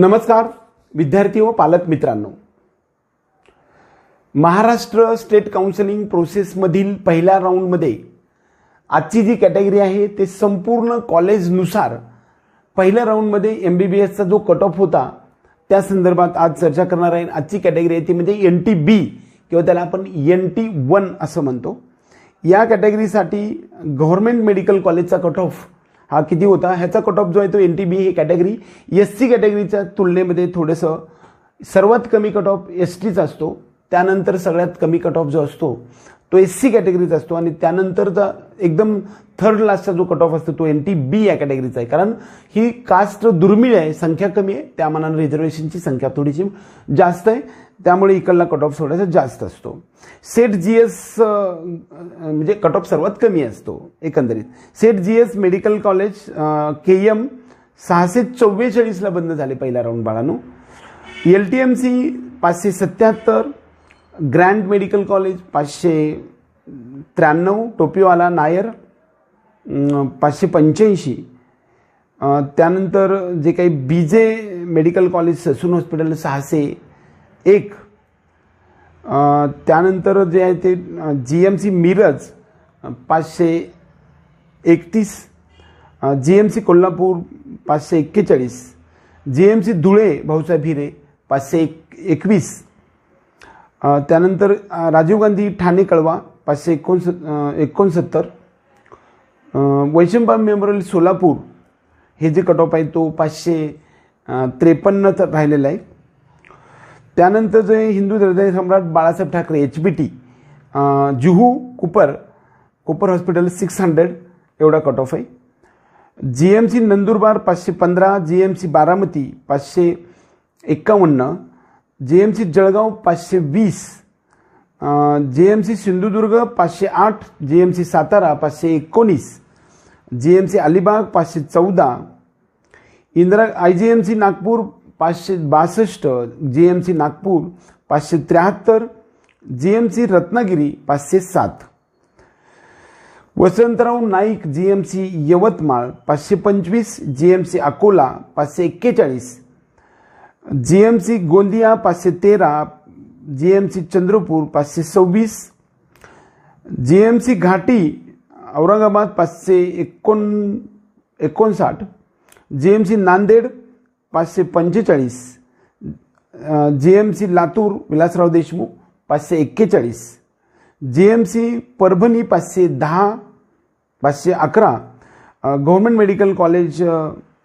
नमस्कार विद्यार्थी व पालक मित्रांनो. महाराष्ट्र स्टेट काउन्सिलिंग प्रोसेसमधील पहिल्या राऊंडमध्ये आजची जी कॅटेगरी आहे ते संपूर्ण कॉलेजनुसार पहिल्या राऊंडमध्ये एम बी बी एसचा जो कट ऑफ होता त्या संदर्भात आज चर्चा करणार आहे. आजची कॅटेगरी आहे ती म्हणजे एन टी बी किंवा त्याला आपण एन टी वन असं म्हणतो. या कॅटेगरीसाठी गव्हर्नमेंट मेडिकल कॉलेजचा कट ऑफ हा किती होता? ह्याचा कट ऑफ जो आहे तो एन टी बी ही कॅटेगरी एस सी कॅटेगरीच्या तुलनेमध्ये थोडंसं सर्वात कमी कट ऑफ एस टीचा असतो. त्यानंतर सगळ्यात कमी कट ऑफ जो असतो तो एस सी कॅटेगरीचा असतो. आणि त्यानंतरचा एकदम थर्ड लास्टचा जो कट ऑफ असतो तो एन टी बी या कॅटेगरीचा आहे. कारण ही कास्ट दुर्मिळ आहे संख्या कमी आहे. त्या मानानं रिझर्वेशनची संख्या थोडीशी जास्त आहे. त्यामुळे इकडला कट ऑफ थोडासा जास्त असतो. सेट जी एस म्हणजे कट ऑफ सर्वात कमी असतो एकंदरीत. Seth G S medical college K E M चव्वेचाळीसला बंद झाले पहिला राऊंड बाळानो. एल टी एम सी पाचशे सत्याहत्तर ग्रँड मेडिकल कॉलेज पाचशे त्र्याण्णव टोपिवाला नायर पाचशे पंच्याऐंशी. त्यानंतर जे काही B J medical college Sassoon hospital सहाशे एक. त्यानंतर जे आहे ते जी एम सी मिरज पाचशे एकतीस. जी एम सी कोल्हापूर पाचशे एक्केचाळीस. G M C Dhule Bhausaheb Hire पाचशे एक एकवीस. त्यानंतर राजीव गांधी ठाणे कळवा पाचशे एकोणस एकोणसत्तर. अ, मेमोरियल सोलापूर हे जे कट ऑफ आहे तो पाचशे त्रेपन्न तर राहिलेला आहे. त्यानंतर जे Hindu Hriday Samrat Balasaheb Thackeray H B T Juhu Cooper Cooper hospital six hundred एवढा कट ऑफ आहे. जी एम सी नंदुरबार पाचशे पंधरा जी एम सी बारामती पाचशे एक्कावन्न जे एम सी जळगाव पाचशे वीस जे एम सी सिंधुदुर्ग पाचशे आठ जे एम सी सातारा पाचशे एकोणीस जे एम सी अलिबाग पाचशे चौदा Indira I G M C Nagpur पाचशे बासष्ट जे एम सी नागपूर पाचशे त्र्याहत्तर जे एम सी रत्नागिरी पाचशे सात. Vasantrao Naik G M C Yavatmal पाचशे पंचवीस जी एम सी अकोला पाचशे एक्केचाळीस. जी एम सी गोंदिया पाचशे तेरा जी एम सी चंद्रपूर पाचशे सव्वीस. G M C Ghati Aurangabad पाचशे एकोण एकोणसाठ. जी एम सी नांदेड पाचशे पंचेचाळीस. G M C Latur Vilasrao Deshmukh पाचशे एक्केचाळीस. जी एम सी परभणी पाचशे दहा पाचशे अकरा. गव्हर्मेंट मेडिकल कॉलेज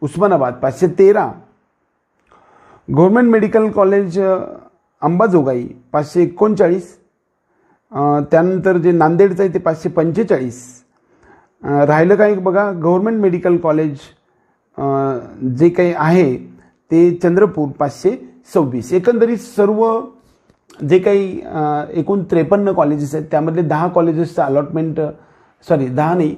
उस्मानाबाद पाचशे तेरा. गव्हर्मेंट मेडिकल कॉलेज अंबाजोगाई पाचशे एकोणचाळीस. त्यानंतर जे नांदेडचं आहे ते पाचशे पंचेचाळीस. राहिलं काय बघा गव्हर्मेंट मेडिकल कॉलेज जे काही आहे ते चंद्रपूर पाचशे सव्वीस. एकंदरीत सर्व जे काही एकूण त्रेपन्न कॉलेजेस आहेत त्यामधले दहा कॉलेजेसचं अलॉटमेंट सॉरी दहा नाही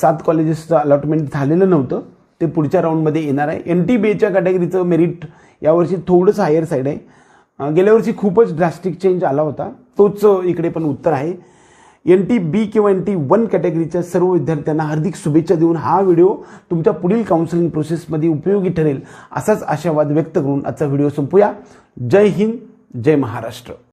सात कॉलेजेसचं अलॉटमेंट झालेलं नव्हतं. ते पुढच्या राऊंडमध्ये येणार आहे. एन टी बीच्या कॅटेगरीचं मेरिट यावर्षी थोडंसं हायर साईड आहे. गेल्या वर्षी खूपच ड्रास्टिक चेंज आला होता. तोच इकडे पण उत्तर आहे. एन टी बी किंवा एन टी वन कॅटेगरीच्या सर्व विद्यार्थ्यांना हार्दिक शुभेच्छा देऊन हा व्हिडिओ तुमच्या पुढील काउन्सिलिंग प्रोसेसमध्ये उपयोगी ठरेल असाच आशावाद व्यक्त करून आजचा व्हिडिओ संपूया. जय हिंद जय महाराष्ट्र.